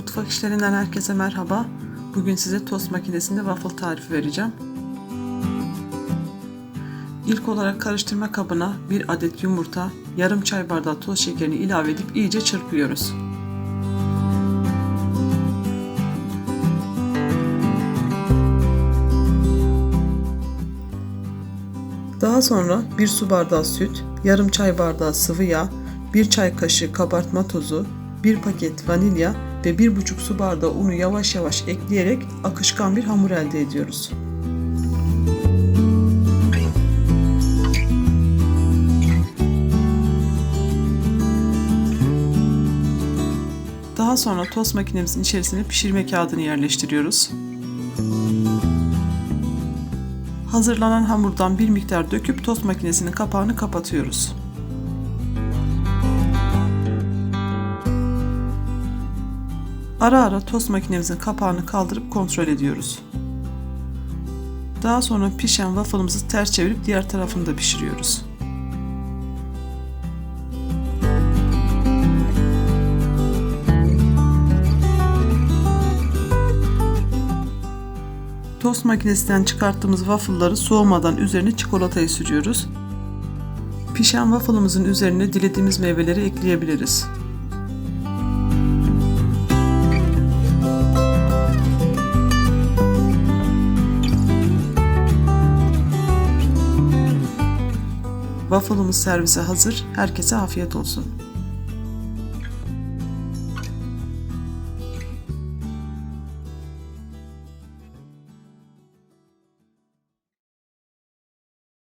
Mutfak işlerinden herkese merhaba. Bugün size tost makinesinde waffle tarifi vereceğim. İlk olarak karıştırma kabına bir adet yumurta, yarım çay bardağı toz şekerini ilave edip iyice çırpıyoruz. Daha sonra bir su bardağı süt, yarım çay bardağı sıvı yağ, bir çay kaşığı kabartma tozu, bir paket vanilya ve bir buçuk su bardağı unu yavaş yavaş ekleyerek akışkan bir hamur elde ediyoruz. Daha sonra tost makinemizin içerisine pişirme kağıdını yerleştiriyoruz. Hazırlanan hamurdan bir miktar döküp tost makinesinin kapağını kapatıyoruz. Ara ara tost makinemizin kapağını kaldırıp kontrol ediyoruz. Daha sonra pişen waffle'ımızı ters çevirip diğer tarafını da pişiriyoruz. Tost makinesinden çıkarttığımız waffle'ları soğumadan üzerine çikolatayı sürüyoruz. Pişen waffle'ımızın üzerine dilediğimiz meyveleri ekleyebiliriz. Waffle'ımız servise hazır. Herkese afiyet olsun.